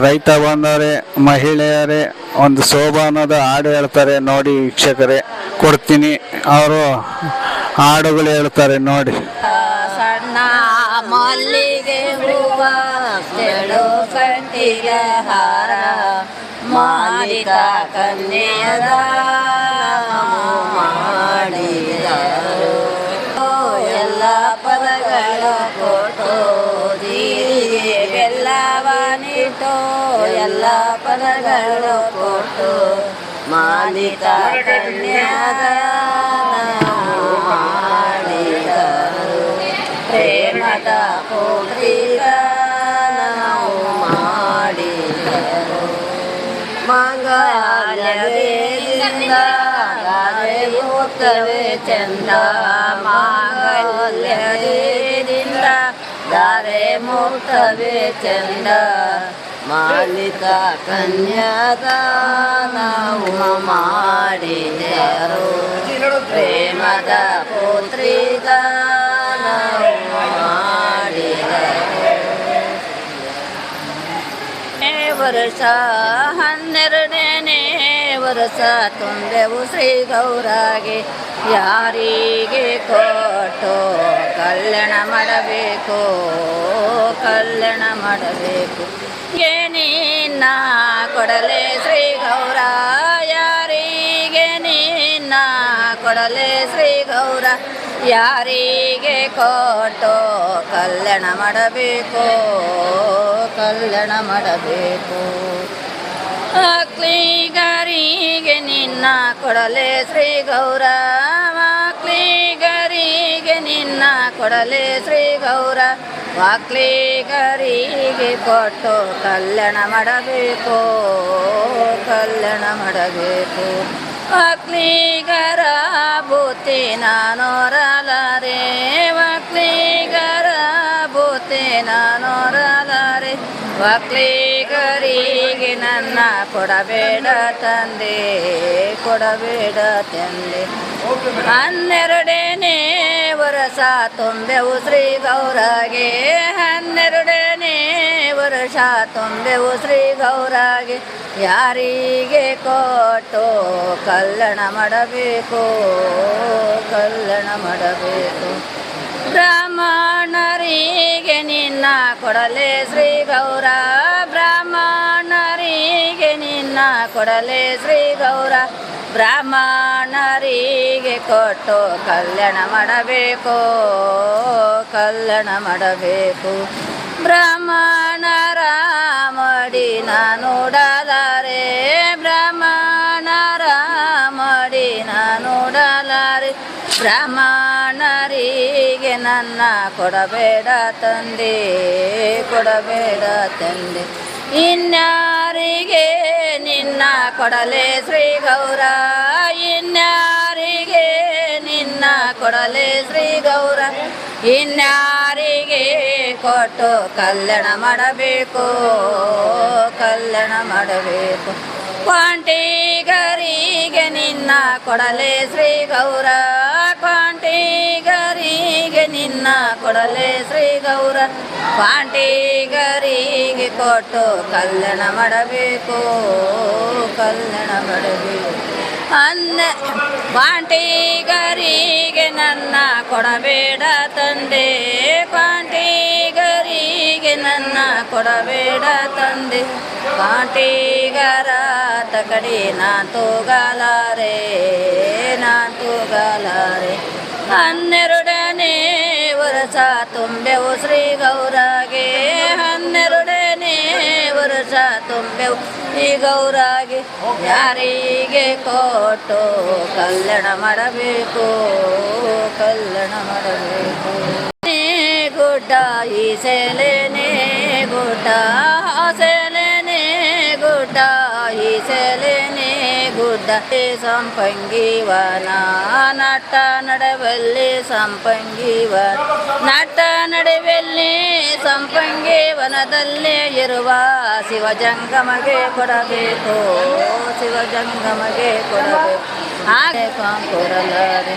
ರೈತ ಬಂದವರೇ, ಮಹಿಳೆಯರೇ, ಒಂದು ಸೋಬಾನದ ಹಾಡು ಹೇಳ್ತಾರೆ ನೋಡಿ ವೀಕ್ಷಕರೇ. ಕೊಡ್ತೀನಿ. ಅವರು ಹಾಡುಗಳು ಹೇಳ್ತಾರೆ ನೋಡಿ. ಸಣ್ಣ ಮಲ್ಲಿಗೆ ಹೂವ, ತೆಳು ಹಾರ, ಮಾಲಿಕ ಎಲ್ಲ ಪದಗಳು ಕೊಟ್ಟು ಮಾಲಿಕ ಕನ್ಯದ ಮಾಡಿದರು. ಪ್ರೇಮದ ಪುತ್ರಿಗ ನಾವು ಮಾಡಿದರು. ಮಾಂಗಲ್ಯದಿಂದ ಮುಕ್ತವೇ ಚಂದ ಮಾಂಗಲ್ಯದಿಂದ ದಾರೆ ಮುಕ್ತವೇ ಚಂದ ಮಾಲಿಕ ಕನ್ಯಾದ ನಾವು ಮಾಡಿದರು. ಪ್ರೇಮದ ಪುತ್ರಿಗ ನಾವು ಮಾಡಿದರು. ವರ್ಷ ಹನ್ನೆರಡನೇ ವರ್ಷ ತುಂಬೆವು ಶ್ರೀ ಗೌರಾಗೆ ಯಾರಿಗೆ ಕೊಟ್ಟು ಕಲ್ಯಾಣ ಮಾಡಬೇಕು ಕಲ್ಯಾಣ ಮಾಡಬೇಕು. ಏನಿನ್ನ ಕೊಡಲೆ ಶ್ರೀ ಗೌರ ಯಾರಿಗೆ ನಿನ್ನ ಕೊಡಲೆ ಶ್ರೀ ಗೌರ ಯಾರಿಗೆ ಕೊಟ್ಟು ಕಲ್ಯಾಣ ಮಾಡಬೇಕು ಕಲ್ಯಾಣ ಮಾಡಬೇಕು. ಅಕ್ಲಿಗಾರಿಗೆ ನಿನ್ನ ಕೊಡಲೆ ಶ್ರೀ ಗೌರ ವಾಕ್ಲಿಗರಿಗೆ ಕೊಡಲಿ ಶ್ರೀ ಗೌರ. ವಾಕ್ಲಿಗರಿಗೆ ಕೊಟ್ಟು ಕಲ್ಯಾಣ ಮಾಡಬೇಕು ಕಲ್ಯಾಣ ಮಾಡಬೇಕು. ವಾಕ್ಲಿಗರ ಬೂತಿ ನಾನೋರಲಾರೆ, ವಾಕ್ಲಿಗರ ಬೂತಿ ವಾಕ್ಲಿ ವಾಕ್ಲಿಗರಿಗೆ ನನ್ನ ಕೊಡಬೇಡ ತಂದೆ ಕೊಡಬೇಡ ತಂದೆ. ಹನ್ನೆರಡನೇ ತುಂಬೆವು ಶ್ರೀ ಗೌರಗೆ ಹನ್ನೆರಡನೇ ವರ್ಷ ತುಂಬೆವು ಶ್ರೀ ಗೌರಗೆ, ಯಾರಿಗೆ ಕೊಟ್ಟು ಕಲ್ಯಾಣ ಮಾಡಬೇಕು ಕಲ್ಯಾಣ ಮಾಡಬೇಕು. ಬ್ರಾಹ್ಮಣರಿಗೆ ನಿನ್ನ ಕೊಡಲೆ ಶ್ರೀ ಗೌರ, ಬ್ರಾಹ್ಮಣರಿಗೆ ನಿನ್ನ ಕೊಡಲೆ ಶ್ರೀ ಗೌರ. ಬ್ರಾಹ್ಮಣರಿಗೆ ಕೊಟ್ಟು ಕಲ್ಯಾಣ ಮಾಡಬೇಕು ಕಲ್ಯಾಣ ಮಾಡಬೇಕು. ಬ್ರಾಹ್ಮಣರ ಮಡಿನ ನೋಡಲಾರೆ ಬ್ರಾಹ್ಮಣರ ಮಡಿನ ನೋಡಲಾರೆ ಬ್ರಾಹ್ಮಣರಿಗೆ ನನ್ನ ಕೊಡಬೇಡ ತಂದೆ ಕೊಡಬೇಡ ತಂದೆ. ಇನ್ಯಾರಿಗೆ ನಿನ್ನ ಕೊಡಲೆ ಶ್ರೀ ಗೌರ, ಇನ್ಯಾರಿಗೆ ನಿನ್ನ ಕೊಡಲೆ ಶ್ರೀ ಗೌರ? ಇನ್ಯಾರಿಗೆ ಕೊಟ್ಟು ಕಲ್ಯಾಣ ಮಾಡಬೇಕು ಕಲ್ಯಾಣ ಮಾಡಬೇಕು? ಪಾಂಡಿಗರಿಗೆ ನಿನ್ನ ಕೊಡಲೆ ಶ್ರೀ ಗೌರ. ನಿನ್ನ ಕೊಡಲೆ ಶ್ರೀ ಗೌರ ಗರಿಗೆ ಕೊಟ್ಟು ಕಲ್ಯಾಣ ಮಾಡಬೇಕು ಕಲ್ಯಾಣ ಮಾಡಬೇಕು. ಅನ್ನ ಕ್ವಾಂಟಿಗರಿಗೆ ನನ್ನ ಕೊಡಬೇಡ ತಂದೆ ಕ್ವಾಂಟಿಗರಿಗೆ ನನ್ನ ಕೊಡಬೇಡ ತಂದೆ. ಕ್ವಾಂಟಿಗರ ತಕಡಿ ನಾ ತೂಗಲಾರೆ ನಾ ತೂಗಲಾರೆ. ಹನ್ನೆರಡನೇ ವರ್ಷ ತುಂಬೆವು ಶ್ರೀ ಗೌರಾಗೆ ಹನ್ನೆರಡನೇ ವರ್ಷ ತುಂಬೆವು ಈ ಗೌರಾಗೆ ಯಾರಿಗೆ ಕೊಟ್ಟು ಕಲ್ಯಾಣ ಮಾಡಬೇಕು? ಕಲ್ಯಾಣ ಮಾಡಬೇಕು. ಗುಡ್ಡ ಈ ಸೆಲೆನೆ ಗುಡ್ಡ ಆ ಸೆಲೆನೆ ಗುಡ್ಡ ಈ ಸೆಲೆನೆ ಗುಡ್ಡ ಸಂಪಂಗಿವನ, ನಟ ನಡವಲ್ಲಿ ಸಂಪಂಗಿವನ. ನಟ ನಡವಲ್ಲಿ ಸಂಪಂಗಿ ಇರುವ ಶಿವ ಶಿವಜಂಗಮಗೆ ಕೊಡಬೇಕು. ಶಿವಜಂಗಮಗೆ ಕೊಡಬೇಕು. ಹಾಗೆ ಕಾಂಕುರಲಾರೆ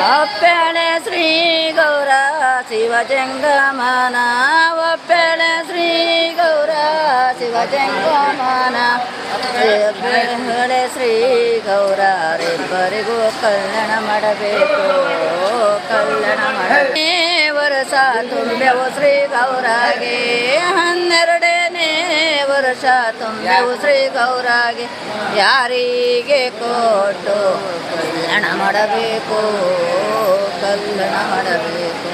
ಒಪ್ಪೆಳೆ ಶ್ರೀ ಗೌರ ಶಿವ ಶಿವಜಂಗಮನ ಒಪ್ಪೆಳೆ ಶ್ರೀ ಗೌರ ಶಿವ ಜಂಗಮನ. ಬೇಳೆ ಶ್ರೀ ಗೌರ ಗೌರವರಿಬ್ಬರಿಗೂ ಕಲ್ಯಾಣ ಮಾಡಬೇಕು, ಕಲ್ಯಾಣ ಮಾಡೇ ವರ್ಷ ತುಂಬೆವು ಶ್ರೀ ಗೌರಾಗೆ ಹನ್ನೆರಡನೇ ವರ್ಷ ತುಂಬೆವು ಶ್ರೀ ಗೌರಾಗೆ ಯಾರಿಗೆ ಕೊಟ್ಟು ಕಲ್ಯಾಣ ಮಾಡಬೇಕು? ಕಲ್ಯಾಣ ಮಾಡಬೇಕು?